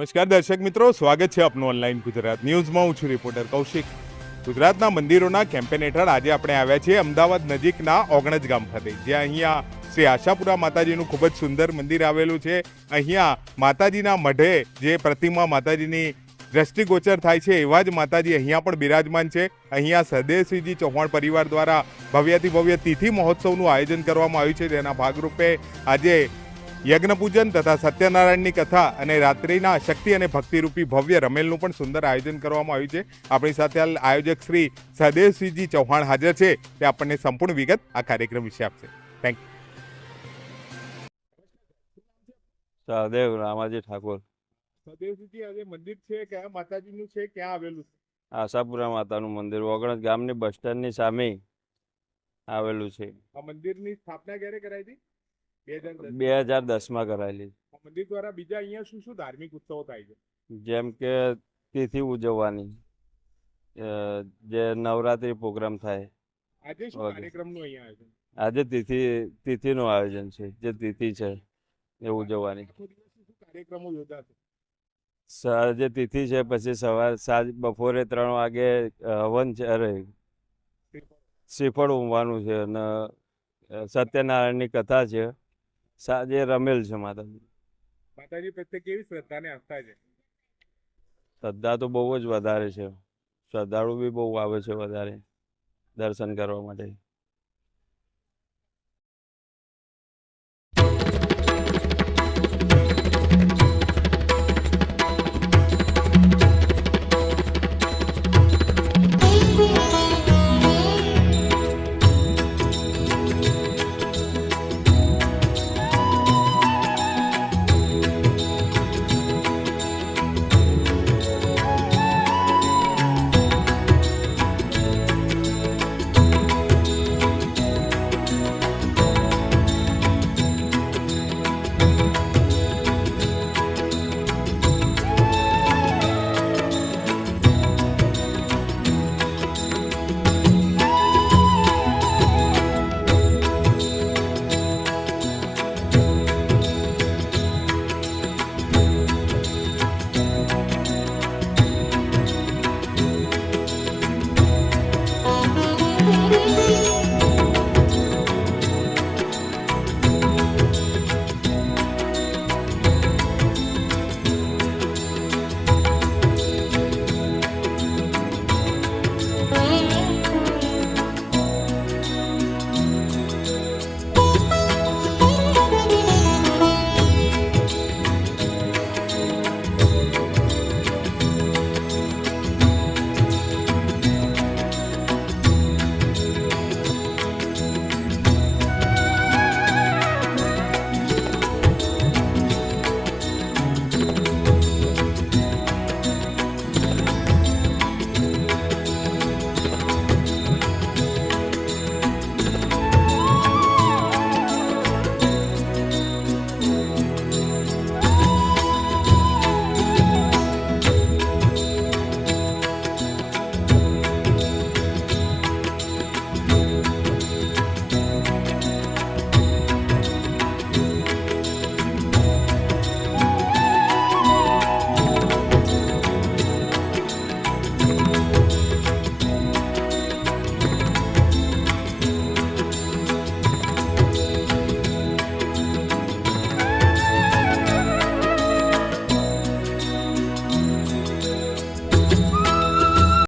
નમસ્કાર દર્શક મિત્રો, સ્વાગત છે આપનું ઓનલાઈન ગુજરાત ન્યૂઝમાં. હું છું રિપોર્ટર કૌશિક. ગુજરાતના મંદિરોના કેમ્પેન હેઠળ આજે આપણે આવ્યા છીએ અમદાવાદ નજીકના ઓગણજ ગામ ખાતે, જ્યાં અહીંયા શ્રી આશાપુરા માતાજીનું ખૂબ જ સુંદર મંદિર આવેલું છે. અહીંયા માતાજીના મઢે જે પ્રતિમા માતાજીની દ્રષ્ટિગોચર થાય છે, એવા જ માતાજી અહીંયા પણ બિરાજમાન છે. અહીંયા સદેવસિંહજી ચૌહાણ પરિવાર દ્વારા ભવ્યથી ભવ્ય તિથિ મહોત્સવનું આયોજન કરવામાં આવ્યું છે. જેના ભાગરૂપે આજે યજ્ઞ પૂજન તથા સત્યનારાયણની કથા અને રાત્રિના શક્તિ અને ભક્તિરૂપી ભવ્ય રમેલનું પણ સુંદર આયોજન કરવામાં આવ્યું છે. આપણી સાથે હાલ આયોજક શ્રી સહદેવસિંહજી ચૌહાણ હાજર છે. તે આપણને સંપૂર્ણ વિગત આ કાર્યક્રમ વિશે આપશે. થેન્ક સહદેવ રામાજી ઠાકોર. સદેવસિંહજી આજે મંદિર છે ક્યાં? માતાજીનું છે ક્યાં આવેલું આશાપુરા માતાનું મંદિર વગણજ ગામની બસ સ્ટેન્ડની સામે આવેલું છે. આ મંદિરની સ્થાપના ક્યારે કરાઈ હતી? બે હજાર દસમાં કરાયેલી. મંદિર દ્વારા બીજા અહીંયા શું શું ધાર્મિક ઉત્સવો થાય છે? જેમ કે તિથિ ઉજવવાની જે નવરાત્રી પ્રોગ્રામ થાય. આજે શું કાર્યક્રમનું અહીંયા આયોજન? આજે તિથિ તિથિનું આયોજન છે જે તિથિ છે એ ઉજવવાની. કાર્યક્રમો યોજાશે? સાંજે તિથિ છે પછી સવાર સાંજ બપોરે ત્રણ વાગે હવન છે અરે શ્રીફળ. ઉમવાનું છે અને સત્યનારાયણની કથા છે. સાંજે રમેલ છે માતાજી. માતાજી પ્રત્યે કેવી શ્રદ્ધા ને આસ્થા છે? શ્રદ્ધા તો બહુ જ વધારે છે. શ્રદ્ધાળુ બી બહુ આવે છે વધારે દર્શન કરવા માટે.